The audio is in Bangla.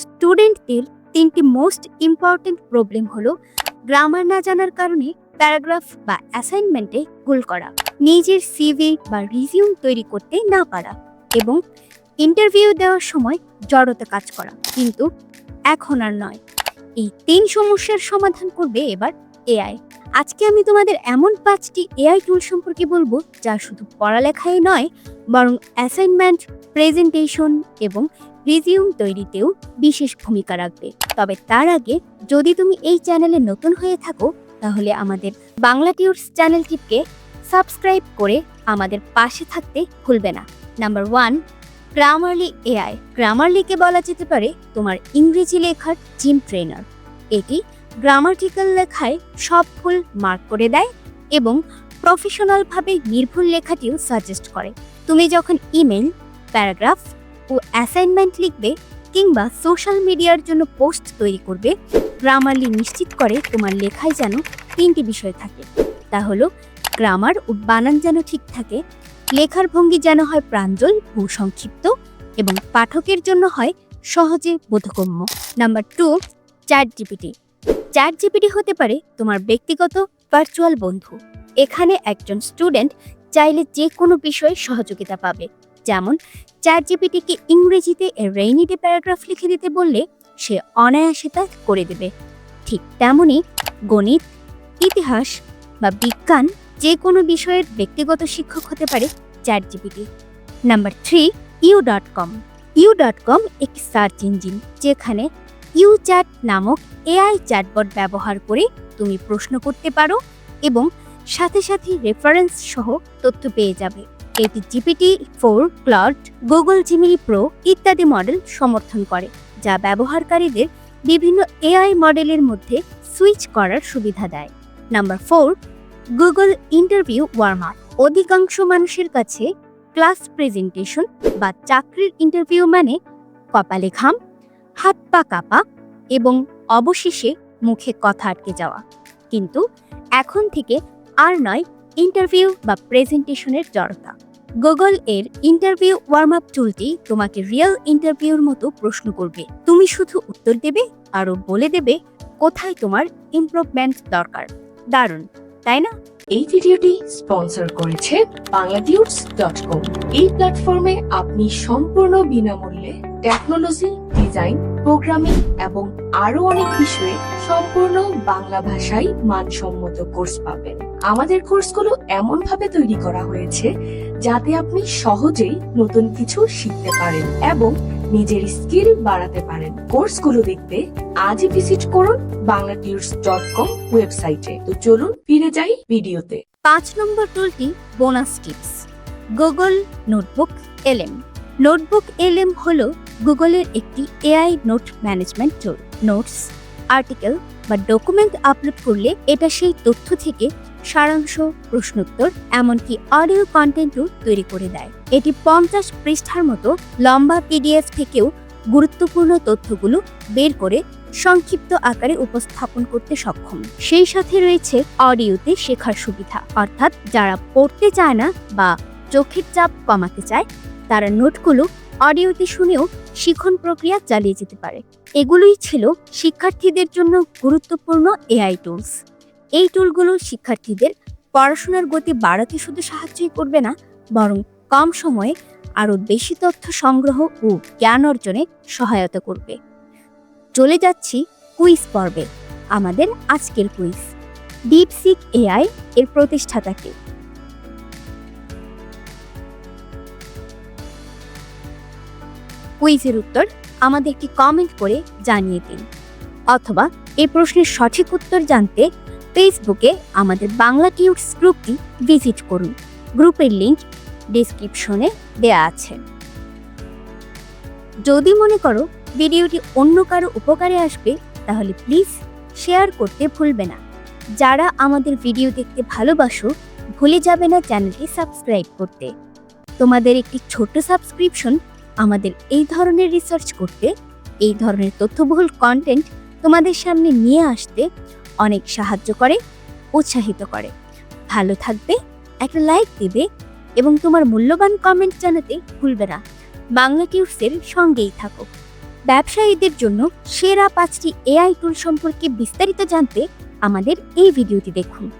স্টুডেন্টদের তিনটি মোস্ট ইম্পর্টেন্ট প্রবলেম হলো গ্রামার না জানার কারণে প্যারাগ্রাফ বা অ্যাসাইনমেন্টে ভুল করা, নিজের সিভি বা রিজিউম তৈরি করতে না পারা এবং ইন্টারভিউ দেওয়ার সময় জড়তা কাজ করা। কিন্তু এখন আর নয়। এই তিন সমস্যার সমাধান করবে এবার এআই আজকে আমি তোমাদের এমন পাঁচটি এআই টুল সম্পর্কে বলব যা শুধু পড়ালেখাই নয়, বরং অ্যাসাইনমেন্ট প্রেজেন্টেশন এবং রিজিউম তৈরিতেও বিশেষ ভূমিকা রাখবে। তবে তার আগে যদি তুমি এই চ্যানেলে নতুন হয়ে থাকো, তাহলে আমাদের বাংলা টিউটস চ্যানেলটিকে সাবস্ক্রাইব করে আমাদের পাশে থাকতে ভুলবে না। নাম্বার ওয়ান গ্রামারলি এআই গ্রামারলিকে বলা যেতে পারে তোমার ইংরেজি লেখার জিম ট্রেনার এটি গ্রামাটিক্যাল লেখায় সব ভুল মার্ক করে দেয় এবং প্রফেশনালভাবে নির্ভুল লেখাটিও সাজেস্ট করে। তুমি যখন ইমেল প্যারাগ্রাফ ও অ্যাসাইনমেন্ট লিখবে কিংবা সোশ্যাল মিডিয়ার জন্য পোস্ট তৈরি করবে গ্রামারলি নিশ্চিত করে তোমার লেখায় যেন তিনটি বিষয় থাকে। তা হলো গ্রামার ও বানান যেন ঠিক থাকে, লেখার ভঙ্গি যেন হয় প্রাঞ্জল ও সংক্ষিপ্ত, এবং পাঠকের জন্য হয় সহজে বোধগম্য। Number two chat GPT chat GPT হতে পারে তোমার ব্যক্তিগত ভার্চুয়াল বন্ধু। এখানে একজন স্টুডেন্ট চাইলে যে কোনো বিষয়ে সহযোগিতা পাবে। যেমন চ্যাট জিপিটিকে ইংরেজিতে রেইনি ডে প্যারাগ্রাফ লিখে দিতে বললে সে অনায়াসে তা করে দেবে। ঠিক তেমনই গণিত, ইতিহাস বা বিজ্ঞান যে কোনো বিষয়ের ব্যক্তিগত শিক্ষক হতে পারে chat GPT number three, you dot com. You dot com একটি সার্চ ইঞ্জিন যেখানে ইউ চ্যাট নামক এআই চ্যাটবট ব্যবহার করে তুমি প্রশ্ন করতে পারো এবং সাথে সাথে রেফারেন্স সহ তথ্য পেয়ে যাবে। এটি GPT four Claude Google Gemini Pro ইত্যাদি মডেল সমর্থন করে, যা ব্যবহারকারীদের বিভিন্ন এআই মডেলের মধ্যে সুইচ করার সুবিধা দেয়। Number four Google interview warm up অধিকাংশ মানুষের কাছে ক্লাস প্রেজেন্টেশন বা চাকরির ইন্টারভিউ মানে কপালে ঘাম, হাত পা কাঁপা এবং অবশেষে মুখে কথা আটকে যাওয়া। কিন্তু এখন থেকে আর নয় ইন্টারভিউ বা প্রেজেন্টেশনের জড়তা। গুগল এর ইন্টারভিউ ওয়ার্ম আপ টুলটি তোমাকে রিয়েল ইন্টারভিউর মতো প্রশ্ন করবে। তুমি শুধু উত্তর দেবে, আরও বলে দেবে কোথায় তোমার ইমপ্রুভমেন্ট দরকার। দারুণ, তাই না? এই ভিডিওটি স্পন্সর করেছে বাংলাটিউটস ডট কম। এই প্ল্যাটফর্মে আপনি সম্পূর্ণ বিনামূল্যে টেকনোলজি ডিজাইন প্রোগ্রামিং এবং আরও অনেক বিষয়ে সম্পূর্ণ বাংলা ভাষায় মানসম্মত কোর্স পাবেন। আমাদের কোর্সগুলো এমন ভাবে তৈরি করা হয়েছে যাতে আপনি সহজেই নতুন কিছু শিখতে পারেন এবং নিজের স্কিল বাড়াতে পারেন। কোর্সগুলো দেখতে আজই ভিজিট করুন বাংলাটিউটস ডট কম ওয়েবসাইটে। তো চলুন ফিরে যাই ভিডিওতে। পাঁচ নম্বর টুলটি bonus tips. Google notebook LM. Notebook LM হল গুগলের একটি AI note management tool notes, article বা ডকুমেন্ট আপলোড করলে এটা সেই তথ্য থেকে সারাংশ, প্রশ্নোত্তর, এমনকি অডিও কন্টেন্টও তৈরি করে দেয়। এটি পঞ্চাশ পৃষ্ঠার মতো লম্বা পিডিএফ থেকেও গুরুত্বপূর্ণ তথ্যগুলো বের করে সংক্ষিপ্ত আকারে উপস্থাপন করতে সক্ষম। সেই সাথে রয়েছে অডিওতে শেখার সুবিধা। অর্থাৎ যারা পড়তে চায় না বা চোখের চাপ কমাতে চায়, তারা নোটগুলো অডিওতে শুনেও শিখন প্রক্রিয়া চালিয়ে যেতে পারে। এগুলোই ছিল শিক্ষার্থীদের জন্য গুরুত্বপূর্ণ এআই টুলস এই টুলগুলো শিক্ষার্থীদের পড়াশোনার গতি বাড়াতে শুধু সাহায্যই করবে না, বরং কম সময়ে আরও বেশি তথ্য সংগ্রহ ও জ্ঞান অর্জনে সহায়তা করবে। চলে যাচ্ছি কুইজ পর্বে। আমাদের আজকের কুইজ ডিপসিক এআই এর প্রতিষ্ঠাতাকে। কুইজের উত্তর আমাদের একটি কমেন্ট করে জানিয়ে দিন, অথবা এই প্রশ্নের সঠিক উত্তর জানতে ফেসবুকে আমাদের বাংলা টিউটস গ্রুপটি ভিজিট করুন। গ্রুপের লিংক ডিসক্রিপশনে দেয়া আছে। যদি মনে করো ভিডিওটি অন্য কারও উপকারে আসবে, তাহলে প্লিজ শেয়ার করতে ভুলবে না। যারা আমাদের ভিডিও দেখতে ভালোবাসো, ভুলে যাবে না চ্যানেলটি সাবস্ক্রাইব করতে। তোমাদের একটি ছোট্ট সাবস্ক্রিপশন আমাদের এই ধরনের রিসার্চ করতে, এই ধরনের তথ্যবহুল কন্টেন্ট তোমাদের সামনে নিয়ে আসতে অনেক সাহায্য করে, উৎসাহিত করে। ভালো থাকবে, একটা লাইক দেবে এবং তোমার মূল্যবান কমেন্ট জানাতে ভুলবে না। বাংলা টিউটসের সঙ্গেই থাকো। ব্যবসায়ীদের জন্য সেরা পাঁচটি এআই টুল সম্পর্কে বিস্তারিত জানতে আমাদের এই ভিডিওটি দেখুন।